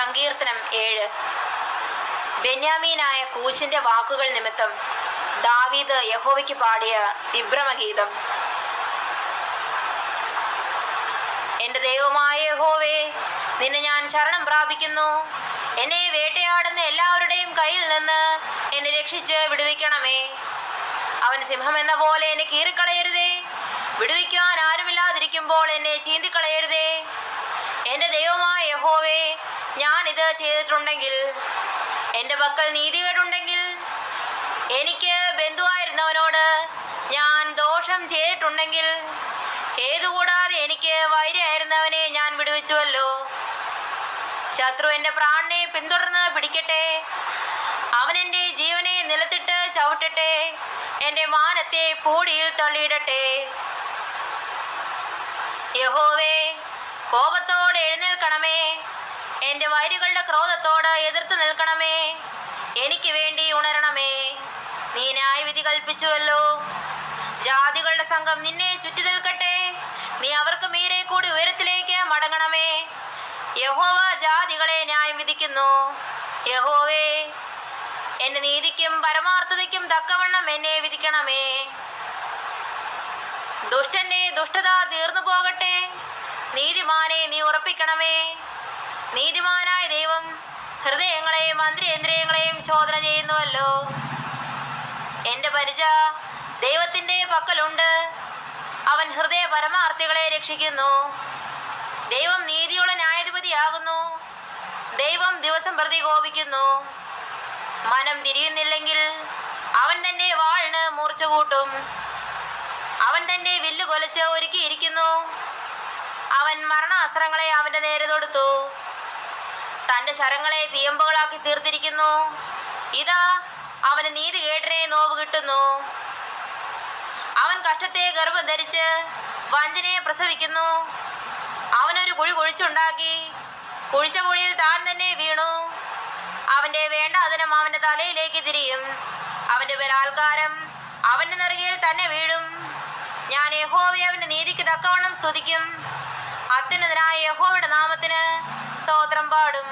സങ്കീർത്തനം ഏഴ്. ബെന്യാമീനായ കൂശിന്റെ വാക്കുകൾ നിമിത്തം ദാവീദ് യഹോവയ്ക്ക് പാടിയ വിഭ്രമഗീതം. എന്റെ ദൈവമായ യഹോവേ നിന്നെ ഞാൻ ശരണം പ്രാപിക്കുന്നു. എന്നെ വേട്ടയാടുന്ന എല്ലാവരുടെയും കയ്യിൽ നിന്ന് എന്നെ രക്ഷിച്ച് വിടുവിക്കണമേ. അവൻ സിംഹം എന്ന പോലെ എന്നെ കീറിക്കളയരുതേ. വിടുവിക്കാൻ ആരുമില്ലാതിരിക്കുമ്പോൾ എന്നെ ചീന്തിക്കളയരുതേ. ദൈവമായ യഹോവേ ഞാൻ ഇത് ചെയ്തിട്ടുണ്ടെങ്കിൽ എന്റെ പക്കൽ നീതികേടുണ്ടെങ്കിൽ എനിക്ക് ബന്ധുവായിരുന്നവനോട് ഞാൻ ദോഷം ചെയ്തിട്ടുണ്ടെങ്കിൽ ഏതുകൂടാതെ എനിക്ക് വൈരിയായിരുന്നവനെ ഞാൻ വിടുവിച്ചുവല്ലോ. ശത്രു എന്റെ പ്രാണനെ പിന്തുടർന്ന് പിടിക്കട്ടെ. അവൻ എന്റെ ജീവനെ നിലത്തിട്ട് ചവിട്ടട്ടെ. എന്റെ മാനത്തെ പൂടിയിൽ തള്ളിയിടട്ടെ. യഹോവേ കോപത്തോടെ എഴുന്നേൽക്കണമേ. എന്റെ വൈരികളുടെ ക്രോധത്തോട് എതിർത്ത് നിൽക്കണമേ. എനിക്ക് വേണ്ടി ഉണരണമേ. നീ ന്യായവിധി കൽപ്പിച്ചുവല്ലോ. ജാതികളുടെ സംഘം നിന്നെ ചുറ്റി നിൽക്കട്ടെ. നീ അവർക്ക് മീരെ കൂടി ഉയരത്തിലേക്ക് മടങ്ങണമേ. യഹോവ ജാതികളെ ന്യായം വിധിക്കുന്നു. യഹോവേ എന്റെ നീതിക്കും പരമാർത്ഥതയ്ക്കും തക്കവണ്ണം എന്നെ വിധിക്കണമേ. ദുഷ്ടന്റെ ദുഷ്ടത തീർന്നു പോകട്ടെ. നീതിമാനെ നീ ഉറപ്പിക്കണമേ. നീതിമാനായ ദൈവം ഹൃദയങ്ങളെയും അന്തരേന്ദ്രിയങ്ങളെയും ശോധന ചെയ്യുന്നുവല്ലോ. എന്റെ പരിച ദൈവത്തിന്റെ പക്കലുണ്ട്. അവൻ ഹൃദയ പരമാർത്ഥികളെ രക്ഷിക്കുന്നു. ദൈവം നീതിയുള്ള ന്യായാധിപതിയാകുന്നു. ദൈവം ദിവസം പ്രതി കോപിക്കുന്നു മനം തിരിയുന്നില്ലെങ്കിൽ അവൻ തന്നെ വാളിന് മൂർച്ച കൂട്ടും. അവൻ തന്നെ വില്ല് കൊലച്ച് ഒരുക്കിയിരിക്കുന്നു. അവൻ മരണാസ്ത്രങ്ങളെ അവന്റെ നേരെ തൊടുത്തു. തന്റെ ശരങ്ങളെ തീയമ്പുകളാക്കി തീർത്തിരിക്കുന്നു. ഇതാ അവന് നീതി കേട്ടിനെ നോവ് കിട്ടുന്നു. അവൻ കഷ്ടത്തെ ഗർഭം ധരിച്ച് വഞ്ചനയെ പ്രസവിക്കുന്നു. അവനൊരു കുഴി കുഴിച്ചുണ്ടാക്കി. കുഴിച്ച കുഴിയിൽ താൻ തന്നെ വീണു. അവന്റെ വേണ്ടാതനം അവന്റെ തലയിലേക്ക് തിരിയും. അവന്റെ ബലാത്കാരം അവന്റെ നെറുകയിൽ തന്നെ വീഴും. ഞാൻ യഹോവയെ അവന്റെ നീതിക്ക് തക്കവണ്ണം സ്തുതിക്കും. അത്യുന്നതനായ യഹോയുടെ നാമത്തിന് സ്തോത്രം പാടും.